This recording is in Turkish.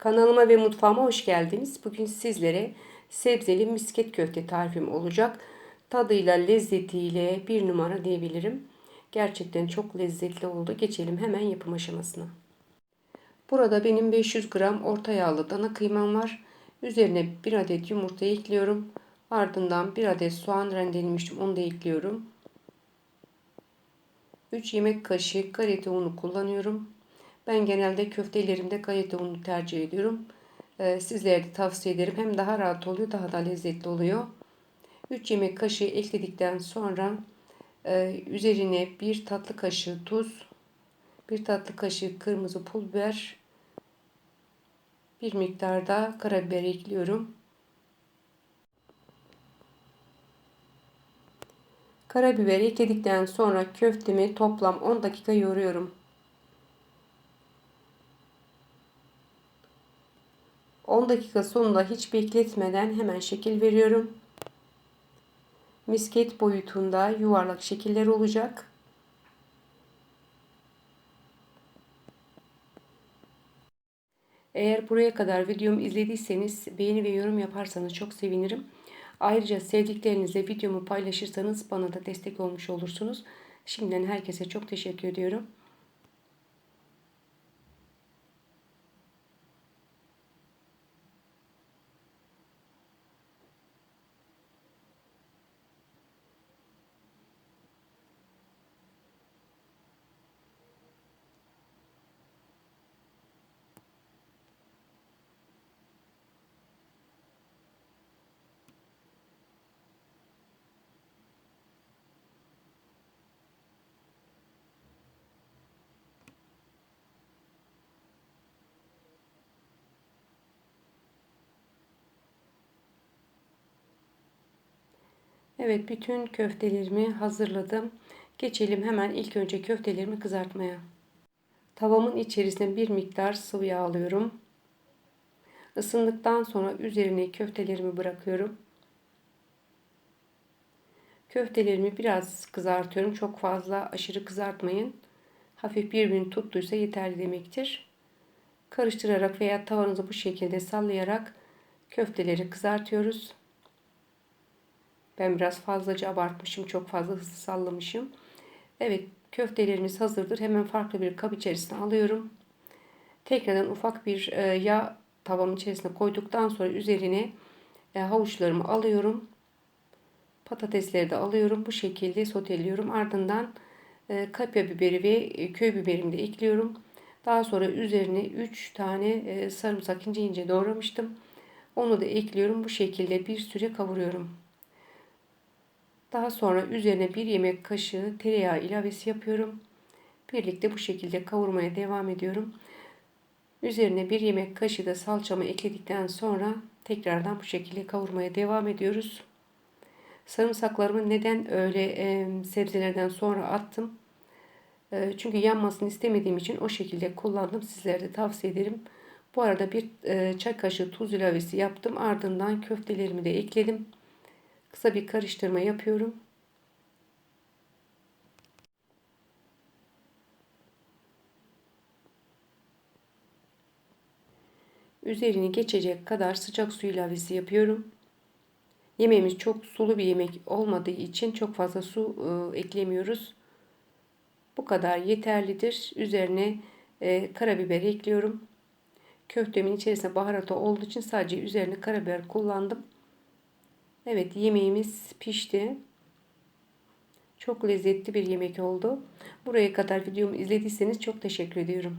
Kanalıma ve mutfağıma hoş geldiniz. Bugün sizlere sebzeli misket köfte tarifim olacak. Tadıyla, lezzetiyle bir numara diyebilirim. Gerçekten çok lezzetli oldu. Geçelim hemen yapım aşamasına. Burada benim 500 gram orta yağlı dana kıymam var. Üzerine 1 adet yumurta ekliyorum. Ardından 1 adet soğan rendelemiştim. Onu da ekliyorum. 3 yemek kaşığı galeta unu kullanıyorum. Ben genelde köftelerimde galeta unu tercih ediyorum. Ee, sizlere de tavsiye ederim. Hem daha rahat oluyor, daha da lezzetli oluyor. 3 yemek kaşığı ekledikten sonra e, üzerine 1 tatlı kaşığı tuz, 1 tatlı kaşığı kırmızı pul biber, bir miktar da karabiber ekliyorum. Karabiber ekledikten sonra köftemi toplam 10 dakika yoğuruyorum. 10 dakika sonunda hiç bekletmeden hemen şekil veriyorum. Misket boyutunda yuvarlak şekiller olacak. Eğer buraya kadar videomu izlediyseniz beğeni ve yorum yaparsanız çok sevinirim. Ayrıca sevdiklerinizle videomu paylaşırsanız bana da destek olmuş olursunuz. Şimdiden herkese çok teşekkür ediyorum. Evet bütün köftelerimi hazırladım. Geçelim hemen ilk önce köftelerimi kızartmaya. Tavamın içerisine bir miktar sıvı yağ alıyorum. Isındıktan sonra üzerine köftelerimi bırakıyorum. Köftelerimi biraz kızartıyorum. Çok fazla aşırı kızartmayın. Hafif birbirini tuttuysa yeterli demektir. Karıştırarak veya tavanızı bu şekilde sallayarak köfteleri kızartıyoruz. Ben biraz fazlaca abartmışım. Çok fazla hızlı sallamışım. Evet köftelerimiz hazırdır. Hemen farklı bir kap içerisine alıyorum. Tekrardan ufak bir e, yağ tavamın içerisine koyduktan sonra üzerine e, havuçlarımı alıyorum. Patatesleri de alıyorum. Bu şekilde soteliyorum. Ardından e, kapya biberi ve köy biberimi de ekliyorum. Daha sonra üzerine 3 tane sarımsak ince ince doğramıştım. Onu da ekliyorum. Bu şekilde bir süre kavuruyorum. Daha sonra üzerine bir yemek kaşığı tereyağı ilavesi yapıyorum. Birlikte bu şekilde kavurmaya devam ediyorum. Üzerine bir yemek kaşığı da salçamı ekledikten sonra tekrardan bu şekilde kavurmaya devam ediyoruz. Sarımsaklarımı neden öyle e, sebzelerden sonra attım? E, çünkü yanmasını istemediğim için o şekilde kullandım. Sizlere de tavsiye ederim. Bu arada bir e, çay kaşığı tuz ilavesi yaptım. Ardından köftelerimi de ekledim. Kısa bir karıştırma yapıyorum. Üzerini geçecek kadar sıcak su ilavesi yapıyorum. Yemeğimiz çok sulu bir yemek olmadığı için çok fazla su e, eklemiyoruz. Bu kadar yeterlidir. Üzerine e, karabiber ekliyorum. Köftemin içerisinde baharatı olduğu için sadece üzerine karabiber kullandım. Evet yemeğimiz pişti. Çok lezzetli bir yemek oldu. Buraya kadar videomu izlediyseniz çok teşekkür ediyorum.